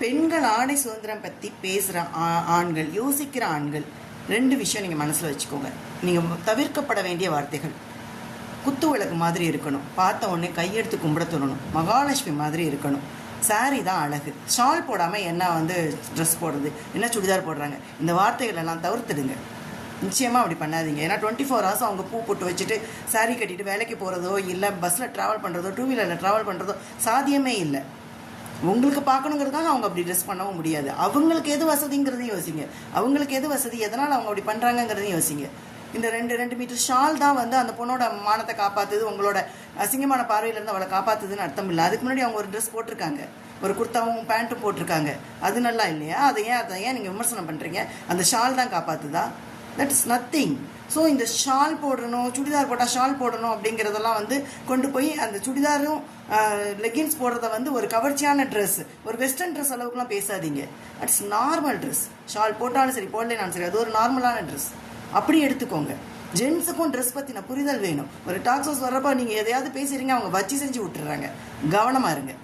பெண்கள் ஆடை சுதந்திரம் பற்றி பேசுகிற ஆண்கள் யோசிக்கிற ஆண்கள் ரெண்டு விஷயம் நீங்கள் மனசில் வச்சுக்கோங்க. நீங்கள் தவிர்க்கப்பட வேண்டிய வார்த்தைகள். குத்து விளக்கு மாதிரி இருக்கணும். பார்த்த உடனே கையெடுத்து கும்பிட தோணணும் மகாலட்சுமி மாதிரி இருக்கணும். சாரி தான் அழகு. ஷால் போடாமல் என்ன வந்து ட்ரெஸ் போடுறது? என்ன சுடிதார் போடுறாங்க? இந்த வார்த்தைகள் எல்லாம் தவிர்த்துடுங்க. நிச்சயமாக அப்படி பண்ணாதீங்க. ஏன்னா டுவெண்ட்டி ஃபோர் ஹவர்ஸ் அவங்க பூ போட்டு வச்சுட்டு saree கட்டிட்டு வேலைக்கு போகிறதோ இல்லை பஸ்ஸில் ட்ராவல் பண்ணுறதோ டூ வீலரில் ட்ராவல் பண்ணுறதோ சாத்தியமே இல்லை. உங்களுக்கு பார்க்கணுங்கிறதுக்காக அவங்க அப்படி ட்ரெஸ் பண்ணவும் முடியாது. அவங்களுக்கு எது வசதிங்கிறதையும் யோசிங்க. அவங்களுக்கு எது வசதி எதனால் அவங்க அப்படி பண்ணுறாங்கங்கிறதையும் யோசிங்க. இந்த ரெண்டு ரெண்டு மீட்டர் ஷால் தான் வந்து அந்த பொண்ணோட மானத்தை காப்பாற்றுது உங்களோட அசிங்கமான பார்வையிலேருந்து அவளை காப்பாத்துதுன்னு அர்த்தம் இல்லை. அதுக்கு முன்னாடி அவங்க ஒரு ட்ரெஸ் போட்டிருக்காங்க. ஒரு குர்த்தாவும் பேண்ட்டும் போட்டிருக்காங்க. அது நல்லா இல்லையா? அதை ஏன் அதை ஏன் நீங்கள் விமர்சனம் பண்ணுறீங்க அந்த ஷால் தான் காப்பாற்றுதா தட் இஸ் நத்திங் ஸோ இந்த ஷால் போடணும் சுடிதார் போட்டால் ஷால் போடணும் அப்படிங்கிறதெல்லாம் வந்து கொண்டு போய் அந்த சுடிதாரும் லெகின்ஸ் போடுறத வந்து ஒரு கவர்ச்சியான ட்ரெஸ் ஒரு வெஸ்டர்ன் ட்ரெஸ் அளவுக்குலாம் பேசாதீங்க. அட்ஸ் நார்மல் ட்ரெஸ் ஷால் போட்டாலும் சரி போடலைனாலும் சரி அது ஒரு நார்மலான ட்ரெஸ் அப்படி எடுத்துக்கோங்க. ஜென்ஸுக்கும் ட்ரெஸ் பற்றின புரிதல் வேணும். ஒரு டாக்ஸஸ் வர்றப்போ நீங்கள் எதையாவது பேசுகிறீங்க அவங்க வச்சு செஞ்சு விட்டுறாங்க. கவனமாக இருங்க.